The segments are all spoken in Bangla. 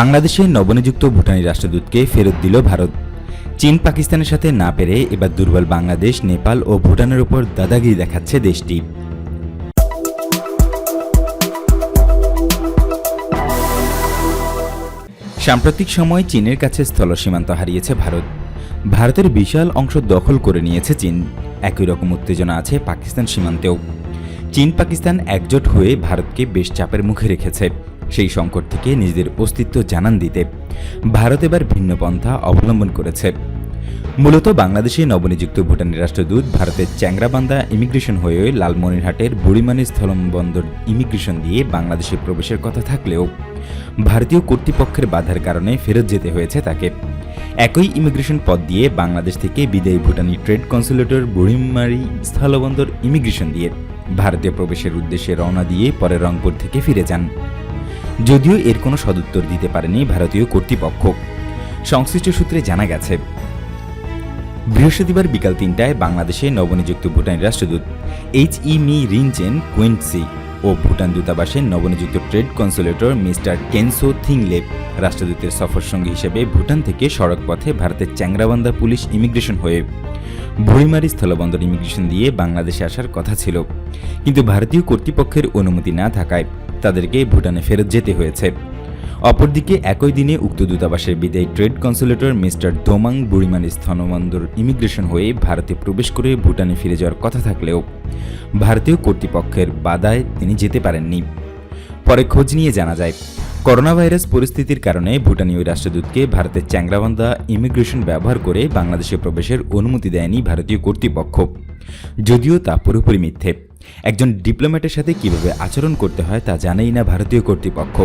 বাংলাদেশে নবনিযুক্ত ভুটানি রাষ্ট্রদূতকে ফেরত দিল ভারত। চীন পাকিস্তানের সাথে না পেরে এবার দুর্বল বাংলাদেশ, নেপাল ও ভুটানের উপর দাদাগিরি দেখাচ্ছে দেশটি। সাম্প্রতিক সময়ে চীনের কাছে স্থল সীমান্ত হারিয়েছে ভারত। ভারতের বিশাল অংশ দখল করে নিয়েছে চীন। একই রকম উত্তেজনা আছে পাকিস্তান সীমান্তেও। চীন পাকিস্তান একজোট হয়ে ভারতকে বেশ চাপের মুখে রেখেছে। সেই সংকট থেকে নিজেদের অস্তিত্ব জানান দিতে। ভারত এবার ভিন্ন পন্থা অবলম্বন করেছে। মূলত বাংলাদেশে নবনিযুক্ত ভুটানের রাষ্ট্রদূত ভারতের চ্যাংরাবান্ধা ইমিগ্রেশন হয়ে লালমনিরহাটের বুড়িমানি স্থলবন্দর ইমিগ্রেশন দিয়ে বাংলাদেশে প্রবেশের কথা থাকলেও ভারতীয় কর্তৃপক্ষের বাধার কারণে ফেরত যেতে হয়েছে তাকে। একই ইমিগ্রেশন পথ দিয়ে বাংলাদেশ থেকে বিদায়ী ভুটানি ট্রেড কনসুলেটর বুড়িমারি স্থলবন্দর ইমিগ্রেশন দিয়ে ভারতীয় প্রবেশের উদ্দেশ্যে রওনা দিয়ে পরে রংপুর থেকে ফিরে যান। যদিও এর কোনো সদুত্তর দিতে পারেনি ভারতীয় কর্তৃপক্ষ। সংশ্লিষ্ট সূত্রে জানা গেছে, বৃহস্পতিবার বিকাল তিনটায় বাংলাদেশে নবনিযুক্ত ভুটানের রাষ্ট্রদূত এইচ ই মি রিনচেন কুইন্টসি ও ভুটান দূতাবাসের নবনিযুক্ত ট্রেড কনসুলেটর মিস্টার কেনসো থিংলেপ রাষ্ট্রদূতের সফর সঙ্গী হিসেবে ভুটান থেকে সড়ক পথে ভারতের চ্যাংরাবান্ধা পুলিশ ইমিগ্রেশন হয়ে ভুড়িমারি স্থলবন্দর ইমিগ্রেশন দিয়ে বাংলাদেশে আসার কথা ছিল। কিন্তু ভারতীয় কর্তৃপক্ষের অনুমতি না থাকায় তাদেরকে ভুটানে ফেরত যেতে হয়েছে। অপরদিকে একই দিনে উক্ত দূতাবাসের বিদায়ী ট্রেড কনসুলেটর মিস্টার দোমাং বুড়িমানি স্থলবন্দর ইমিগ্রেশন হয়ে ভারতে প্রবেশ করে ভুটানে ফিরে যাওয়ার কথা থাকলেও ভারতীয় কর্তৃপক্ষের বাধায় তিনি যেতে পারেননি। পরে খোঁজ নিয়ে জানা যায় করোনা ভাইরাস পরিস্থিতির কারণে ভুটানি ওই রাষ্ট্রদূতকে ভারতের চ্যাংরাবান্ধা ইমিগ্রেশন ব্যবহার করে বাংলাদেশে প্রবেশের অনুমতি দেয়নি ভারতীয় কর্তৃপক্ষ। যদিও তা পুরোপুরি মিথ্যে। একজন ডিপ্লোম্যাটের সাথে কীভাবে আচরণ করতে হয় তা জানেই না ভারতীয় কর্তৃপক্ষ।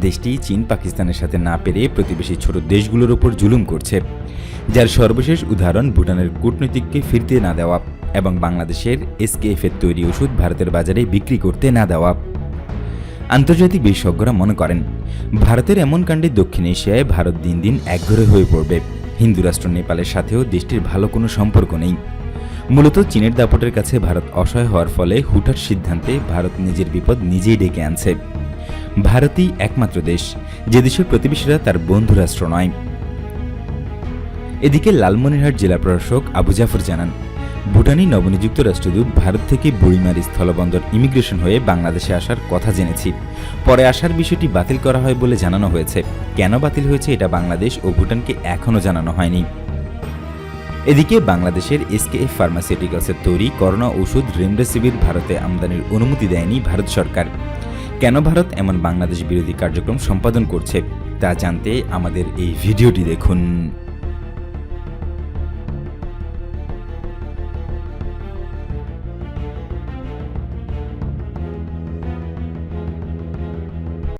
দেশটি চীন, পাকিস্তানের সাথে না পেরে প্রতিবেশী ছোট দেশগুলোর ওপর জুলুম করছে, যার সর্বশেষ উদাহরণ ভুটানের কূটনীতিককে ফিরতে না দেওয়া এবং বাংলাদেশের এসকেএফের তৈরি ওষুধ ভারতের বাজারে বিক্রি করতে না দেওয়া। আন্তর্জাতিক বিশেষজ্ঞরা মনে করেন, ভারতের এমন কাণ্ডে দক্ষিণ এশিয়ায় ভারত দিন দিন একঘরে হয়ে পড়বে। হিন্দু রাষ্ট্র নেপালের সাথেও দেশটির ভালো কোনো সম্পর্ক নেই। মূলত চীনের দাপটের কাছে ভারত অসহায় হওয়ার ফলে হুটার সিদ্ধান্তে ভারত নিজের বিপদ নিজেই ডেকে আনছে। ভারতই একমাত্র দেশ, যে দেশের প্রতিবেশীরা তার বন্ধু রাষ্ট্র নয়। এদিকে লালমনিরহাট জেলা প্রশাসক আবু জাফর জানান ভুটানি নবনিযুক্ত রাষ্ট্রদূত ভারত থেকে বুড়িমারি স্থলবন্দর ইমিগ্রেশন হয়ে বাংলাদেশে আসার কথা জেনেছি। পরে আসার বিষয়টি বাতিল করা হয় বলে জানানো হয়েছে। কেন বাতিল হয়েছে এটা বাংলাদেশ ও ভুটানকে এখনও জানানো হয়নি। এদিকে বাংলাদেশের এসকেএফ ফার্মাসিউটিক্যালসের তৈরি করোনা ওষুধ রেমডেসিভির ভারতে আমদানির অনুমতি দেয়নি ভারত সরকার। কেন ভারত এমন বাংলাদেশ বিরোধী কার্যক্রম সম্পাদন করছে তা জানতে আমাদের এই ভিডিওটি দেখুন।